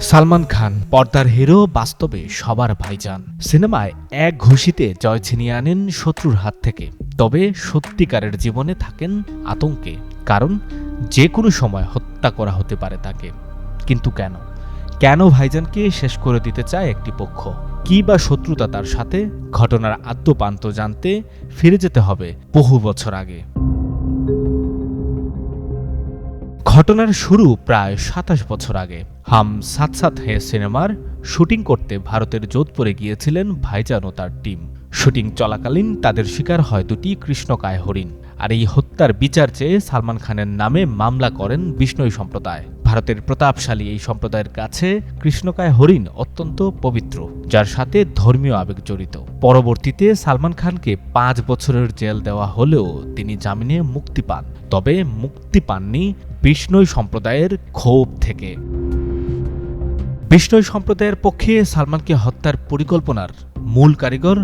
সালমান খান, পর্দার হিরো, বাস্তবে সবার ভাইজান। সিনেমায় এক ঘুষিতে জয় ছিনিয়ে আনেন শত্রুর হাত থেকে। তবে সত্যিকারের জীবনে থাকেন আতঙ্কে, কারণ যে কোনো সময় হত্যা করা হতে পারে তাকে। কিন্তু কেন? কেন ভাইজানকে শেষ করে দিতে চায় একটি পক্ষ? কি বা শত্রুতা তার সাথে? ঘটনার আদ্যপান্ত জানতে ফিরে যেতে হবে বহু বছর আগে। ঘটনার শুরু প্রায় সাতাশ বছর আগে। হাম সাত সাত হে সিনেমার শুটিং করতে ভারতের যোধপুরে গিয়েছিলেন ভাইজান ও তার টিম। শুটিং চলাকালীন তাদের শিকার হয় দুটি কৃষ্ণকায় হরিণ। আর এই হত্যার বিচার চেয়ে সালমান খানের নামে মামলা করেন বিষ্ণই সম্প্রদায়। ভারতের প্রতাপশালী এই সম্প্রদায়ের কাছে কৃষ্ণকায় হরিণ অত্যন্ত পবিত্র, যার সাথে ধর্মীয় আবেগ জড়িত। পরবর্তীতে সালমান খানকে পাঁচ বছরের জেল দেওয়া হলেও তিনি জামিনে মুক্তি পান, তবে মুক্তি পাননি বিষ্ণই সম্প্রদায়ের ক্ষোভ থেকে। বিষ্ণই সম্প্রদায়ের পক্ষে সালমানকে হত্যার পরিকল্পনার মূল কারিগর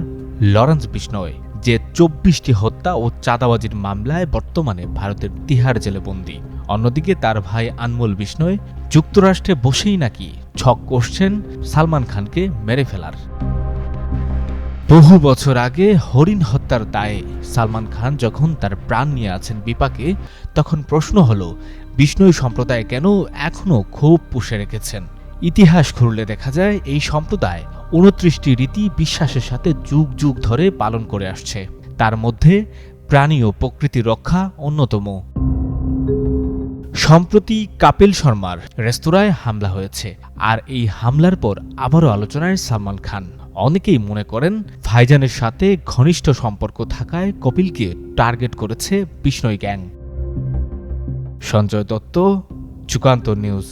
লরেন্স বিষ্ণয় যে চব্বিশটি হত্যা ও চাঁদাবাজির মামলায় বর্তমানে ভারতের তিহার জেলে বন্দী। অন্যদিকে তার ভাই আনমোল বিষ্ণয় যুক্তরাষ্ট্রে বসেই নাকি ছক কষছেন সালমান খানকে মেরে ফেলার। বহু বছর আগে হরিণ হত্যার দায়ে সালমান খান যখন তার প্রাণ নিয়ে আছেন বিপাকে, তখন প্রশ্ন হল, বিষ্ণুই সম্প্রদায় কেন এখনও ক্ষোভ পুষে রেখেছেন? ইতিহাস খুললে দেখা যায়, এই সম্প্রদায় উনত্রিশটি রীতি বিশ্বাসের সাথে যুগ যুগ ধরে পালন করে আসছে। তার মধ্যে প্রাণী ও প্রকৃতি রক্ষা অন্যতম। সম্প্রতি কাপিল শর্মার রেস্তোরাঁয় হামলা হয়েছে। আর এই হামলার পর আবারও আলোচনায় সালমান খান। অনেকেই মনে করেন ফাইজানের সাথে ঘনিষ্ঠ সম্পর্ক থাকায় কপিলকে টার্গেট করেছে বিষ্ণয় গ্যাং। সঞ্জয় দত্ত, যুগান্তর নিউজ।